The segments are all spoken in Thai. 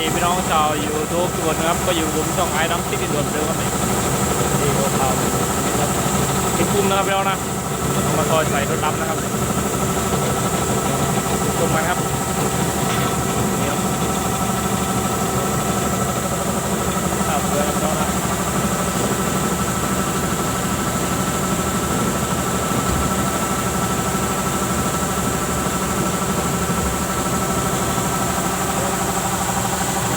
ดีพี่น้องชาวยูทูบทุกคนนะครับก็อยู่ผมช่องไอ้น้ำติ๊กด่วนเร็วครับนี่ดีก็ข่าวนะครับติดปุ่มนะครับพี่น้องนะเองมาคอยใส่รถดำนะครับชมกันครับนี่ครับข่าวเรือครับพี่น้องนะ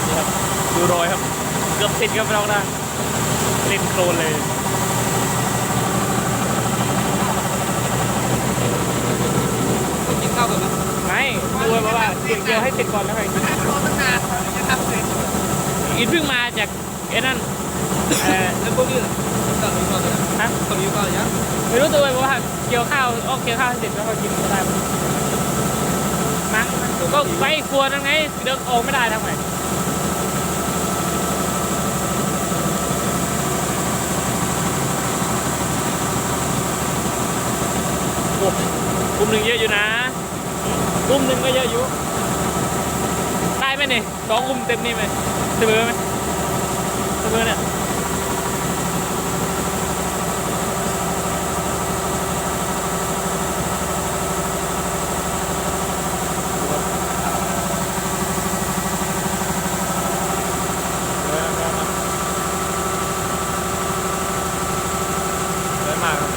นี่ครับ ดูรอยครับ เกือบติดครับพี่น้องนะเล่นโครนเลยกินข้าวก่อนไหมไม่ดูไว้ว่าเกี่ยวเกี่ยวให้ติดก่อนแล้วค่อยกินรอตั้งนานจะทำเสร็จอินเพิ่งมาจากไอ้นั่นเอ่อแล้วพวกนี้ล่ะตัดลงก่อนเลยฮะคนนี้ก่อนยังไม่รู้ตัวเลยว่าเกี่ยวข้าวออกเกี่ยวข้าวให้เสร็จแล้วก็กินก็ได้มั้งก็ไปครัวทั้งไงเดินออกไม่ได้ทำไงโอ้ กลุ่มหนึ่งเยอะอยู่นะกลุ่มหนึ่งก็เยอะอยู่ ได้ไหมนี่สองกลุ่มเต็มนี่ไหมเสมอไหมเสมอเนี่ยอะมากครับ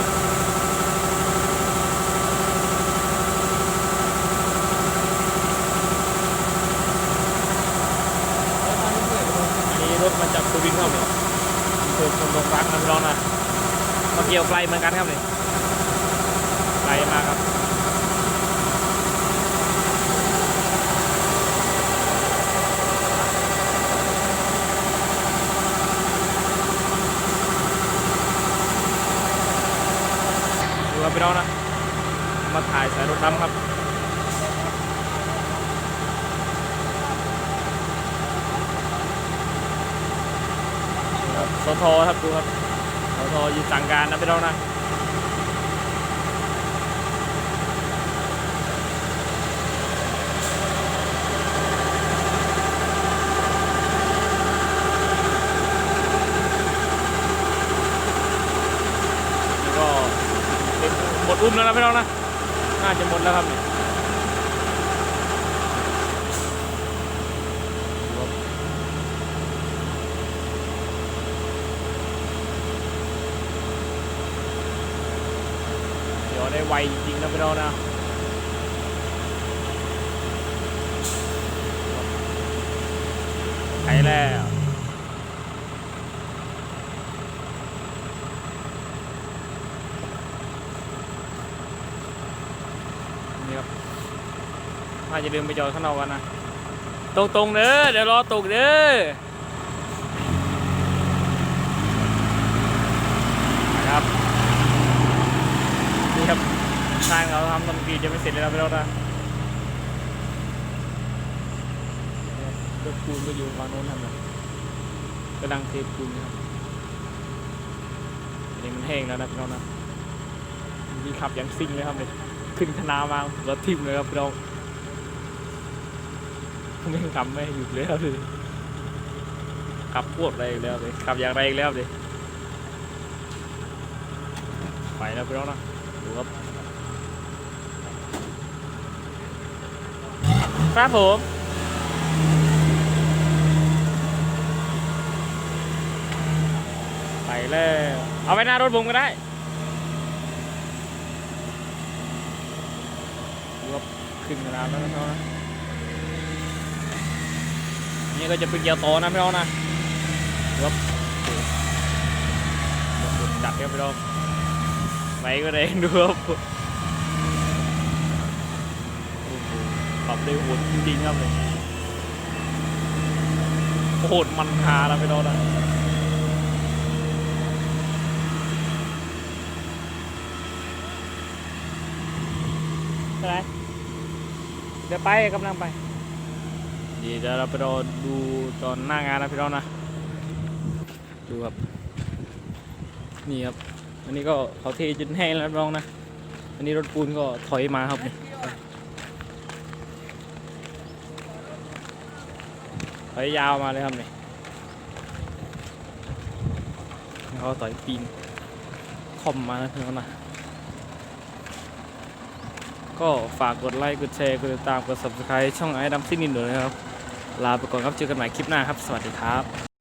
อันนี้รถมาจากสุรินทร์ครับเนี่ย อำเภอคนดงรักนะพี่น้องนะมาเกี่ยวไกลเหมือนกันครับเนี่ยไกลมากครับดูครับพี่น้องนะมาถ่ายสายรถดำครับ ครับ สทครับดูครับสทอยู่สั่งการนะพี่น้องนะนี่ก็หมดอุ้มแล้วนะพี่น้องนะ น่าจะหมดแล้วครับเนี่ยเดี๋ยว ได้ไวจริงๆนะพี่น้องนะไปแล้วนี่ครับว่าจะเดินไปจอดข้างนอกกันนะตรงตรงๆเด้อเดี๋ยวรอตกเด้อนะครับ นี่ครับทาง เราทำตอนปีจะไม่เสร็จเลยนะพี่น้องนะรถปูนก็อยู่ฝั่งโน้นทำนะกำลังเทปูนนะครับอันนี้มันแห้งแล้วนะพี่น้องนะมีขับอย่างซิ่งเลยครับเนี่ยขึ้นคณะมาหัวทิ่มเลยครับพี่น้องไม่ขับไม่หยุดเลยครับเลยขับพวดแรงแล้วเลยขับอย่างแรงแล้วเลยไปแล้วพี่น้องนะดูครับ ครับผม ไปแล้วเอาไว้หน้ารถผมก็ได้รับขึ้นกระดานแล้วนะครับนะนี่ก็จะเป็นเกียร์โตนะพี่น้องนะรวบจัดครับพี่น้องไปก็แรงดูครับโอ้โห ขับได้โหดจริงๆครับเลยโหดมันหาแล้วพี่น้องนะอะไรเดี๋ยวไปกำลังไปดีเดี๋ยวเราไปรอดูตอนหน้างานนะพี่น้องนะดูครับนี่ครับอันนี้ก็เขาเทจนแห้งแล้วพี่น้องนะอันนี้รถปูนก็ถอยมาครับ ถอยยาวมาเลยครับนี่เขาต่อยปีนคอมมานะพี่น้องนะก็ฝากกดไลค์กดแชร์กดติดตามกด subscribe ช่องไอ้ดำซินินด้วยนะครับ ลาไปก่อนครับเจอกันใหม่คลิปหน้าครับ สวัสดีครับ